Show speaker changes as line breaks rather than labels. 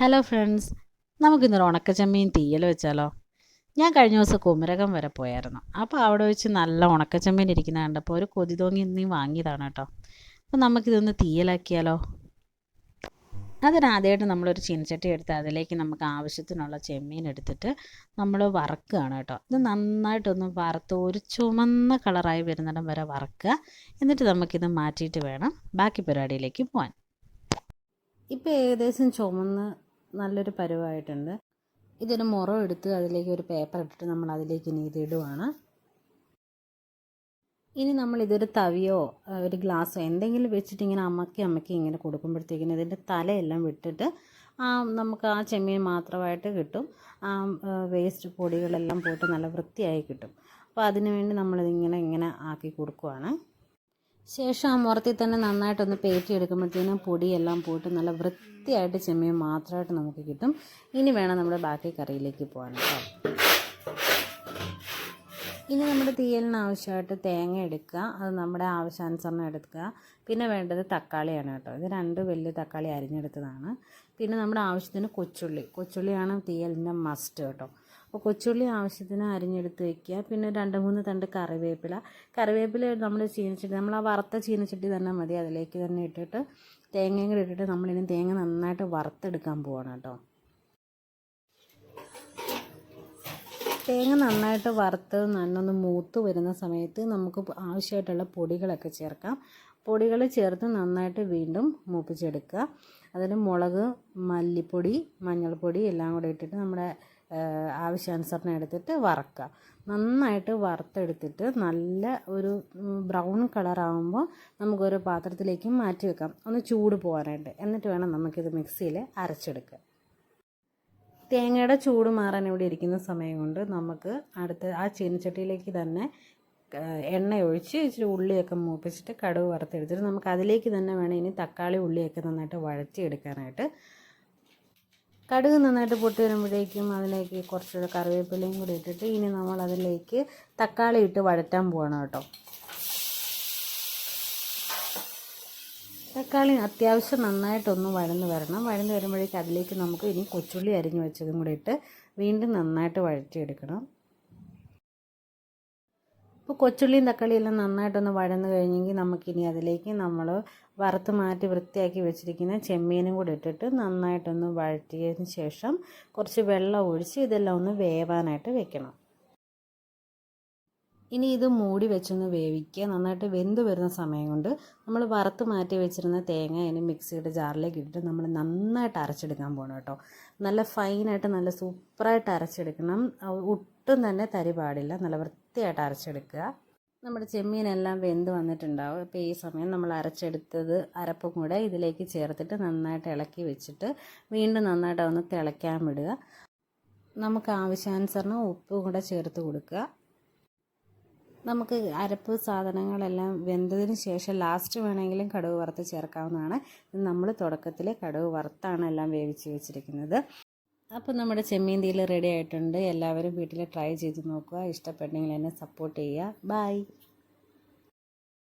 Hello friends നമുക്കിന്നൊരു ഉണക്കച്ചമ്മീൻ തീയൽ വെച്ചാലോ? ഞാൻ കഴിഞ്ഞ ദിവസം കുമരകം വരെ പോയായിരുന്നു. അപ്പോൾ അവിടെ വെച്ച് നല്ല ഉണക്കച്ചമ്മീൻ ഇരിക്കുന്ന കണ്ടപ്പോൾ ഒരു കൊതി തോങ്ങി നീ വാങ്ങിയതാണ് കേട്ടോ. അപ്പോൾ നമുക്കിതൊന്ന് തീയലാക്കിയാലോ? അതിനാദ്യമായിട്ട് നമ്മളൊരു ചീനച്ചട്ടി എടുത്ത് അതിലേക്ക് നമുക്ക് ആവശ്യത്തിനുള്ള ചെമ്മീൻ എടുത്തിട്ട് നമ്മൾ വറക്കുകയാണ് കേട്ടോ. ഇത് നന്നായിട്ടൊന്ന് വറുത്ത് ഒരു ചുമന്ന കളറായി വരുന്നിടം വരെ വറക്കുക. എന്നിട്ട് നമുക്കിത് മാറ്റിയിട്ട് വേണം ബാക്കി പരിപാടിയിലേക്ക് പോകാൻ ഇപ്പോൾ ഏകദേശം ചുമന്ന് നല്ലൊരു പരുവായിട്ടുണ്ട്. ഇതൊരു മുറം എടുത്ത് അതിലേക്ക് ഒരു പേപ്പർ ഇട്ടിട്ട് നമ്മൾ അതിലേക്ക് ഇനി ഇനി നമ്മൾ ഇതൊരു തവിയോ ഒരു ഗ്ലാസ്സോ എന്തെങ്കിലും വെച്ചിട്ട് ഇങ്ങനെ അമ്മക്കി അമ്മക്കി ഇങ്ങനെ കൊടുക്കുമ്പോഴത്തേക്കിനും ഇതിന്റെ തലയെല്ലാം വിട്ടിട്ട് ആ നമുക്ക് ആ ചെമ്മീൻ മാത്രമായിട്ട് കിട്ടും. ആ വേസ്റ്റ് പൊടികളെല്ലാം പോയിട്ട് നല്ല വൃത്തിയായി കിട്ടും. അപ്പോൾ അതിനുവേണ്ടി നമ്മളിതിങ്ങനെ ഇങ്ങനെ ആക്കി കൊടുക്കുവാണ്. ശേഷം ആ മുറത്തിൽ തന്നെ നന്നായിട്ടൊന്ന് പേറ്റി എടുക്കുമ്പോഴത്തേനും പൊടിയെല്ലാം പോയിട്ട് നല്ല വൃത്തിയായിട്ട് ചെമ്മീൻ മാത്രമായിട്ട് നമുക്ക് കിട്ടും. ഇനി വേണം നമ്മുടെ ബാക്കി കറിയിലേക്ക് പോകാൻ കേട്ടോ. ഇനി നമ്മുടെ തീയലിന് ആവശ്യമായിട്ട് തേങ്ങ എടുക്കുക. അത് നമ്മുടെ ആവശ്യാനുസരണം എടുക്കുക. പിന്നെ വേണ്ടത് തക്കാളിയാണ് കേട്ടോ. ഇത് രണ്ട് വലിയ തക്കാളി അരിഞ്ഞെടുത്തതാണ്. പിന്നെ നമ്മുടെ ആവശ്യത്തിന് കൊച്ചുള്ളി. കൊച്ചുള്ളിയാണ് തീയലിന്റെ മസ്റ്റ് കേട്ടോ. അപ്പോൾ കൊച്ചുള്ളി ആവശ്യത്തിന് അരിഞ്ഞെടുത്ത് വെക്കുക. പിന്നെ രണ്ട് മൂന്ന് തണ്ട് കറിവേപ്പില. കറിവേപ്പില നമ്മൾ ചീനച്ചട്ടി നമ്മൾ ആ വറുത്ത ചീനച്ചട്ടി തന്നെ മതി. അതിലേക്ക് തന്നെ ഇട്ടിട്ട് തേങ്ങയും കൂടി ഇട്ടിട്ട് നമ്മളിനി തേങ്ങ നന്നായിട്ട് വറുത്തെടുക്കാൻ പോവാണ് കേട്ടോ. തേങ്ങ നന്നായിട്ട് വറുത്ത് നന്നൊന്ന് മൂത്ത് വരുന്ന സമയത്ത് നമുക്ക് ആവശ്യമായിട്ടുള്ള പൊടികളൊക്കെ ചേർക്കാം. പൊടികൾ ചേർത്ത് നന്നായിട്ട് വീണ്ടും മൂപ്പിച്ചെടുക്കുക. അതിന് മുളക് മല്ലിപ്പൊടി മഞ്ഞൾപ്പൊടി എല്ലാം കൂടെ ഇട്ടിട്ട് നമ്മുടെ ആവശ്യാനുസരണം എടുത്തിട്ട് വറക്കുക. നന്നായിട്ട് വറുത്തെടുത്തിട്ട് നല്ല ഒരു ബ്രൗൺ കളറാകുമ്പോൾ നമുക്കൊരു പാത്രത്തിലേക്ക് മാറ്റി വെക്കാം. ഒന്ന് ചൂട് പോകാനായിട്ട്. എന്നിട്ട് വേണം നമുക്കിത് മിക്സിയിൽ അരച്ചെടുക്കുക തേങ്ങയുടെ ചൂട് മാറാൻ ഇവിടെ ഇരിക്കുന്ന സമയം കൊണ്ട് നമുക്ക് അടുത്ത ആ ചീനച്ചട്ടിയിലേക്ക് തന്നെ എണ്ണ ഒഴിച്ച് ഇച്ചിരി ഉള്ളിയൊക്കെ മൂപ്പിച്ചിട്ട് കടുവ് വറുത്തെടുത്തിട്ട് നമുക്ക് അതിലേക്ക് തന്നെ വേണം ഇനി തക്കാളി ഉള്ളിയൊക്കെ നന്നായിട്ട് വഴറ്റിയെടുക്കാനായിട്ട്. കടുക് നന്നായിട്ട് പൊട്ടി വരുമ്പോഴേക്കും അതിലേക്ക് കുറച്ച് കറിവേപ്പിലയും കൂടി ഇട്ടിട്ട് ഇനി നമ്മൾ അതിലേക്ക് തക്കാളി ഇട്ട് വഴറ്റാൻ പോകണം കേട്ടോ. തക്കാളി അത്യാവശ്യം നന്നായിട്ടൊന്ന് വഴന്ന് വരണം. വഴന്ന് വരുമ്പോഴേക്കും അതിലേക്ക് നമുക്ക് ഇനി കൊച്ചുള്ളി അരിഞ്ഞു വെച്ചതും കൂടി ഇട്ട് വീണ്ടും നന്നായിട്ട് വഴറ്റിയെടുക്കണം. ഇപ്പോൾ കൊച്ചുള്ളിയും തക്കാളിയും എല്ലാം നന്നായിട്ടൊന്ന് വഴന്ന് കഴിഞ്ഞെങ്കിൽ നമുക്കിനി അതിലേക്ക് നമ്മൾ വറുത്ത് മാറ്റി വൃത്തിയാക്കി വെച്ചിരിക്കുന്ന ചെമ്മീനും കൂടി ഇട്ടിട്ട് നന്നായിട്ടൊന്ന് വഴറ്റിയതിന് ശേഷം കുറച്ച് വെള്ളം ഒഴിച്ച് ഇതെല്ലാം ഒന്ന് വേവാനായിട്ട് വെക്കണം. ഇനി ഇത് മൂടി വെച്ചൊന്ന് വേവിക്കുക. നന്നായിട്ട് വെന്ത് വരുന്ന സമയം കൊണ്ട് നമ്മൾ വറുത്ത് മാറ്റി വെച്ചിരുന്ന തേങ്ങ ഇനി മിക്സിയുടെ ജാറിലേക്ക് ഇട്ടിട്ട് നമ്മൾ നന്നായിട്ട് അരച്ചെടുക്കാൻ പോകണം കേട്ടോ. നല്ല ഫൈനായിട്ട് നല്ല സൂപ്പറായിട്ട് അരച്ചെടുക്കണം. ഒട്ടും തന്നെ തരി പാടില്ല. നല്ല വൃത്തിയായിട്ട് അരച്ചെടുക്കുക. നമ്മുടെ ചെമ്മീനെല്ലാം വെന്ത് വന്നിട്ടുണ്ടാവും. അപ്പോൾ ഈ സമയം നമ്മൾ അരച്ചെടുത്തത് അരപ്പും കൂടെ ഇതിലേക്ക് ചേർത്തിട്ട് നന്നായിട്ട് ഇളക്കി വെച്ചിട്ട് വീണ്ടും നന്നായിട്ട് ഒന്ന് തിളയ്ക്കാൻ വിടുക. നമുക്ക് ആവശ്യാനുസരണം ഉപ്പും കൂടെ ചേർത്ത് കൊടുക്കുക. നമുക്ക് അരപ്പ് സാധനങ്ങളെല്ലാം വെന്തതിന് ശേഷം ലാസ്റ്റ് വേണമെങ്കിലും കടുക് വറുത്ത് ചേർക്കാവുന്നതാണ്. നമ്മൾ തുടക്കത്തിൽ കടുക് വറുത്താണ് എല്ലാം വേവിച്ച് വെച്ചിരിക്കുന്നത്. അപ്പോൾ നമ്മുടെ ചെമ്മീൻ തീയിൽ റെഡി ആയിട്ടുണ്ട്. എല്ലാവരും വീട്ടിൽ ട്രൈ ചെയ്ത് നോക്കുക. ഇഷ്ടപ്പെട്ടെങ്കിൽ എന്നെ സപ്പോർട്ട് ചെയ്യുക. ബൈ